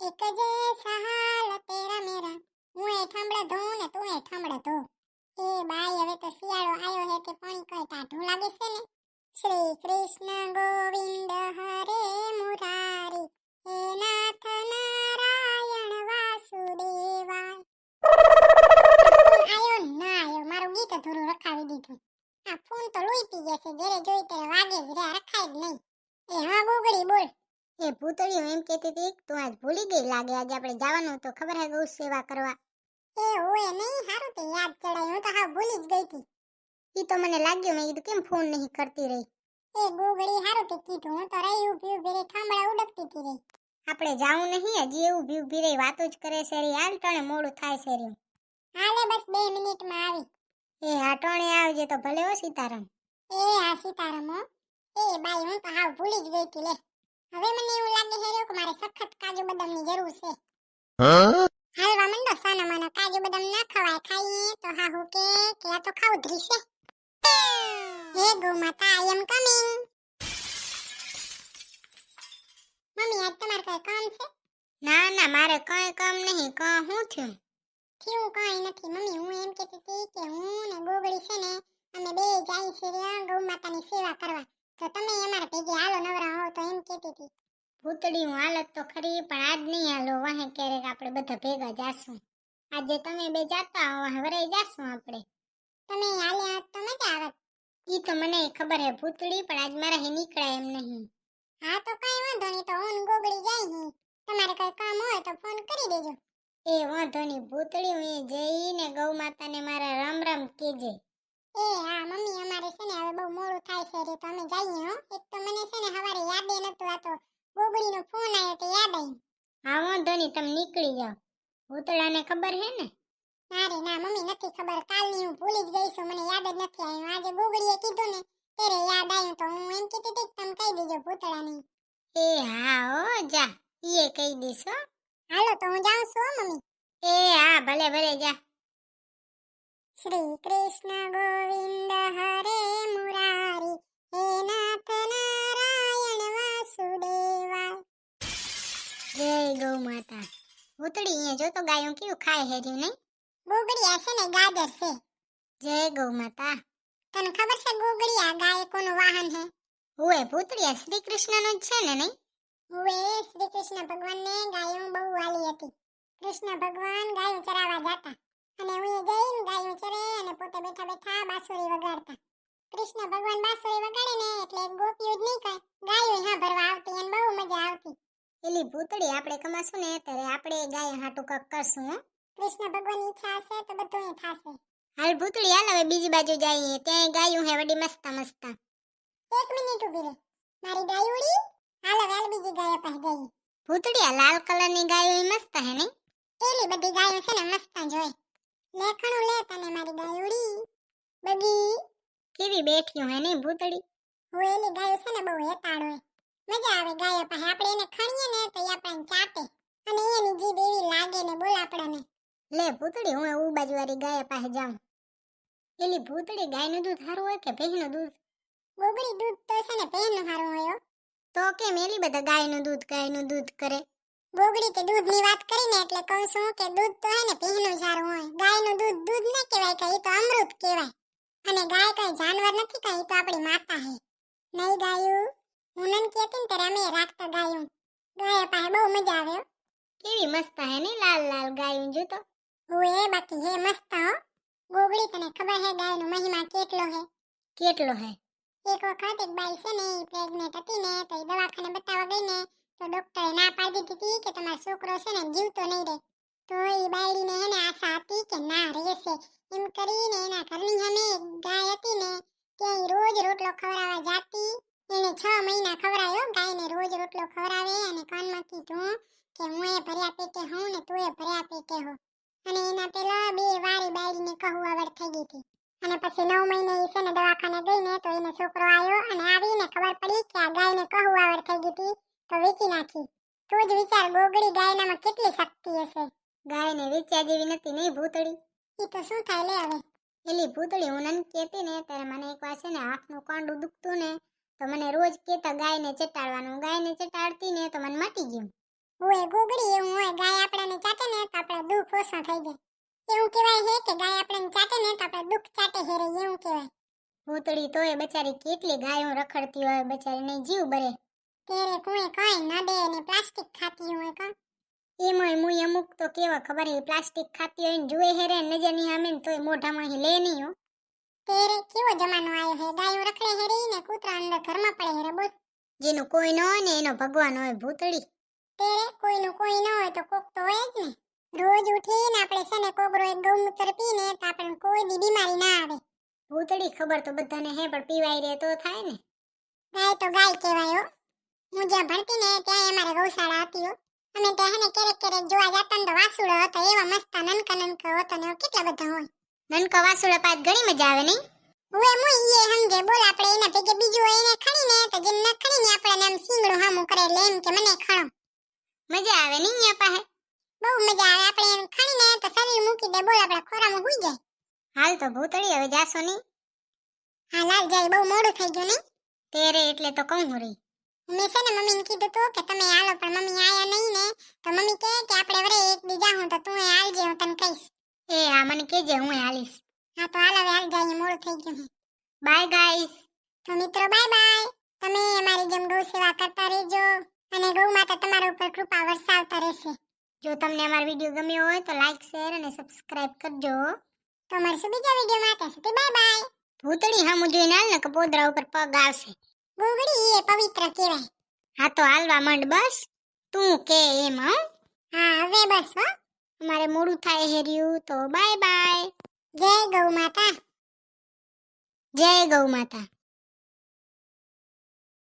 એક જે સહાલ તેરા મેરા. હું એ ઠામડા ધોઉં ને તું એ ઠામડા ધો. એ બાઈ હવે તો શિયાળો આવ્યો હે તે પાણી કઈ ટાઢું લાગે છે ને? શ્રી કૃષ્ણ ગોવિંદ હરે મુરારી. હે નાથ નારાયણ વાસુદેવાય. આયો ને આયો, મારું ગીત અધૂરું રખાવી દીધું. આ ફોન તો લોહી પી જશે ઘરે જોઈ ત્યારે વાગે જ રે રખાય જ નહીં. એ હા ગોગડી બોલ. એ ભૂતળીઓ એમ કહેતી હતી તું આજ ભૂલી ગઈ લાગે આજે આપણે જવાનું તો ખબર હે ગૌ સેવા કરવા. એ ઓય નહીં હારું તે યાદ ચડાય હું તો હા ભૂલી જ ગઈ હતી. ઈ તો મને લાગ્યું મેં કીધું કેમ ફોન નહીં કરતી રહી? એ ગોગડી હારું તે કીધું હું તો રહી ઊભી ઊભી રહી ઠામડા ઉડકતી હતી રહી. આપણે જાવું નહીં હજી એવું ઊભી ઊભી રહી વાતો જ કરે છે રી હાલ ટણે મોડું થાય છે રી. હાલે બસ બે મિનિટમાં આવી. એ હા ટણે આવજે તો ભલે હો સીતારામ. એ હા સીતારામ હો. એ બાઈ હું તો હાવ ભૂલી જ ગઈ હતી લે. હવે મને એવું લાગે છે રહ્યું કે મારે સખત કાજુ બદામની જરૂર છે. હાલવા મંડો સાના માના કાજુ બદામ ના ખવાય ખાઈએ તો હા હું કે કે આ તો ખાવું ધ્રીશે હે ગો માતા આઈ એમ કમિંગ મમ્મી આજ તમારે કઈ કામ છે? ના ના મારે કઈ કામ નહીં કા હું થયું? થયું કઈ નથી મમ્મી હું એમ કહેતી હતી કે હું ને ગોગડી છે ને અમે બે જાય છે ગૌ માતાની સેવા કરવા. તો તમે અમારા ભેગી હાલો નવરા હો તો એમ કહેતી હતી. ભૂતડી હું હાલત તો ખરી પણ આજ નહીં હાલો. વાહે ક્યારેક આપણે બધા ભેગા જાશું. આજે તમે બે જાતા હો વરાઈ જાશું આપણે. તમે હાલ્યા હોત તો મજા આવત ઈ તો મને ખબર હે ભૂતડી પણ આજ મારા હે નીકળાય એમ નહીં. હા તો કઈ વાંધો નહીં તો હું ગોગળી ગોગડી જાય હી. તમારે કઈ કામ હોય તો ફોન કરી દેજો. એ વાંધો નહીં ભૂતળી હું જઈને ગૌ માતાને મારા રામ રામ કહેજે. એ હા મમ્મી અમારે છે ને હવે બહુ મોડું થાય છે રે તો અમે જઈએ હો. એક તો મને છે ને હવારે યાદે નતું આ તો ગોગડીનો ફોન આવ્યો તો યાદ આવી હા વાંધો નહીં તમે નીકળી જાઓ. ભૂતળાને ખબર હે ને? ના રે ના મમ્મી નથી ખબર. કાલની હું ભૂલી જ ગઈ છું મને યાદ જ નથી આવ્યું આજે ગોગડીએ કીધું ને ત્યારે યાદ આવ્યું તો હું એમ કીધી હતી તમે કહી દેજો ભૂતળાને. એ હા હો જા ઈએ કહી દઈશ હો. હાલો તો હું જાઉં છું હો મમ્મી. એ હા ભલે ભલે જા. શ્રી કૃષ્ણ ગોવિંદ હરે મુરારી હે નાથ નારાયણ વાસુદેવાય જય ગૌ માતા ભૂતળી અહીંયા જો તો ગાયો કેવું ખાય હેર્યું નહીં ગોગડી આ છે ને ગાજર છે જય ગૌ માતા તને ખબર છે ગોગડી આ ગાય કોનું વાહન હે હુએ ભૂતળી આ શ્રી કૃષ્ણનું જ છે ને નહીં હુએ શ્રી કૃષ્ણ ભગવાનને ગાયો બહુ વાલી હતી કૃષ્ણ ભગવાન ગાયો ચરાવવા જતા બેઠા બેઠા બાંસુરી વગાડતા કૃષ્ણ ભગવાન બાંસુરી વગાડે ને એટલે ગોપીઓ જ નહીં કહે ગાયો હા ભરવા આવતી અને બહુ મજા આવતી એલી ભૂતળી આપણે કમાશું ને ત્યારે આપણે ગાય હાટું કક કરશું હો કૃષ્ણ ભગવાનની ઈચ્છા હશે તો બધું થશે હાલ ભૂતળી હાલ હવે બીજી બાજુ જઈએ ત્યાં ગાયું હે વડી મસ્તા મસ્તા એક મિનિટ ઊભી રહે મારી ગાયુડી? હાલ હવે હાલ બીજી ગાય પાસે જઈએ. ભૂતળી આ લાલ કલરની ગાયો ઈ મસ્ત હે નહીં એલી બધી ગાયો છે ને મસ્ત જ હોય. લેખણું લે તને મારી ગાયુડી. બગી. કેવી બેઠી હે નહીં ભૂતળી? હું એની ગાયો છે ને બહુ હેતાળો મજા આવે ગાયો પાસે. આપણે એને ખણીએ ને તો આપણને ચાટે. અને એની જીભ એવી લાગે ને બોલ આપણને. લે ભૂતળી હું એવું બાજુવાળી ગાય પાસે જાઉં. એલી ભૂતળી ગાયનું દૂધ સારું હોય કે ભેંસનું દૂધ? ગોગડી દૂધ તો છે ને ભેંસનું સારું હોય તો કેમ એલી બધા ગાયનું દૂધ ગાયનું દૂધ કરે? ગોગડી તે દૂધની વાત કરીને એટલે કહું છું કે દૂધ તો હે ને પીહનું સારું હોય. ગાયનું દૂધ દૂધ ન કહેવાય કે ઈ તો અમૃત કહેવાય. અને ગાય કઈ જાનવર નથી કઈ તો આપણી માતા હે. નહીં ગાયું? હું નન કહેતી ને ત્યારે અમે રાખતા ગાયું. ગાય પાસે બહુ મજા આવે હો. કેવી મસ્ત હે ને લાલ લાલ ગાયું જો તો. ઓએ બાકી હે મસ્ત હો. ગોગડી તને ખબર હે ગાયનો મહિમા કેટલો હે? કેટલો હે? એક વખત એક બાઈ છે ને પ્રેગ્નેટ હતી ને તો એ દવાખાને બતાવવા ગઈ ને તો ડોક્ટરે ના પાડી દીધી કે તમારો છોકરો છે ને જીવતો નહીં રહે. તો એ બાયડીને એને આશા હતી કે ના રહેશે. એમ કરીને એના ઘરની સામે ગાય હતી ને, ત્યાં રોજ રોટલો ખવડાવવા જાતી. એને છ મહિના ખવડાવ્યો, ગાયને રોજ રોટલો ખવડાવે અને કાનમાં કીધું કે હું એ ભર્યા પેટે હોઉં ને તું એ ભર્યા પેટે હો. અને એના પેલા બે વારી બાયડીને કહું આવડ થઈ ગઈ હતી. અને પછી નવ મહિને એ છે ને દવાખાને ગઈ ને તો એને છોકરો આવ્યો અને આવીને ખબર પડી કે આ ગાયને કહું આવડ થઈ ગઈ હતી. તો વેચી નાખી. તું જ વિચાર ગોગડી ગાયનામાં કેટલી શક્તિ હશે? ગાયને વેચ્યા જેવી નથી નહીં ભૂતળી? એ તો શું થાય લે હવે? એલી ભૂતળી હું નન કહેતી ને ત્યારે મને એક વાર છે ને આંખનું કાંડું દુખતું ને તો મને રોજ કહેતા ગાયને ચટાડવાનું. ગાયને ચટાડતી ને તો મને મટી ગયું. ઓય ગોગડી એવું હોય ગાય આપણને ચાટે ને તો આપણા દુઃખ ઓછા થઈ જાય. એવું કહેવાય છે કે ગાય આપણને ચાટે ને તો આપણે દુઃખ ચાટે હેરે એવું કહેવાય. ભૂતળી તોય બચારી કેટલી ગાયો રખડતી હોય બચારીને જીવ બરે. તેરે કોઈ કઈ ન દે ને પ્લાસ્ટિક ખાતી હોય કા? એમાંય મુય અમુક તો કેવા ખબર હે પ્લાસ્ટિક ખાતી હોય ને જુએ હેરે નજરની આમે ને તોય મોઢામાં હી લે નહીં હો. તેરે કેવો જમાનો આવ્યો હે? ગાયો રખડે હેરી ને કૂતરા અંદર ઘરમાં પડે હેરે બોલ. જેનો કોઈ ન હોય ને એનો ભગવાન હોય ભૂતળી. તેરે કોઈનું કોઈ ન હોય તો કોક તો હોય જ ને. રોજ ઉઠીને આપણે છે ને કોગરો એક ગૌમૂત્ર પીને તો આપણને કોઈ દી બીમારી ના આવે. ભૂતળી ખબર તો બધાને હે પણ પીવાય રે તો થાય ને. ગાય તો ગાય કહેવાય હો. હું જ્યાં ભણતી ને ત્યાં અમારે ગૌશાળા હતી હો. અમે ત્યાં હે ને ક્યારેક ક્યારેક જોવા જતા ને તો વાસુડો હતો એવા મસ્ત નનક નનકા હતો ને કેટલા બધા હોય. નનકો વાસુડો પાસ ઘણી મજા આવે નહીં? હવે મુય ઈએ સમજે બોલ આપણે એના ભેગે બીજું હોય એને ખણીને તો જેમ ન ખણીને આપણે આમ સીંગડું હામું કરે એટલે એમ કે મને ખણો. મજા આવે નહીં અહીંયા પાસે? બહુ મજા આવે આપણે એમ ખણી ને તો શરીર મૂકી દે બોલ આપણે ખોરામાં હુઈ જાય. હાલ તો ભૂતળી હવે જાશો નહીં? હા લાલ જાય બહુ મોડું થઈ ગયું નહીં? તેરે એટલે તો કહું હું રહી. મેં છે ને મમ્મીને કીધું તું કે તમે હાલો પણ મમ્મી આયા નહીં ને. તો મમ્મી કહે કે આપણે વરે એક બીજા હું તો તું હાલજે હું તને કહીશ. એ હા મને કહેજે હું હાલીશ. હા તો હાલ હવે હાલ જાય મોડું થઈ ગયું બાય ગાઈસ તો મિત્રો બાય બાય તમે અમારી જેમ ગૌ સેવા કરતા રહેજો અને ગૌ માતા તમારા ઉપર કૃપા વરસાવતા રહેશે. જો તમને અમારો વીડિયો ગમ્યો હોય તો લાઈક શેર અને સબસ્ક્રાઇબ કરજો તો મળશું બીજા વિડીયોમાં ત્યાં સુધી બાય બાય ભૂતળી હા જોઈને હાલ ને કપોદરા ઉપર પગ આવશે. ગોગડી એ પવિત્ર કહેવાય. હા તો હાલવા માંડ બસ. તું કે એમ હો? હા હવે બસ હો. અમારે મોડું થાય હેર્યું તો બાય બાય. જય ગૌ માતા. જય ગૌ માતા.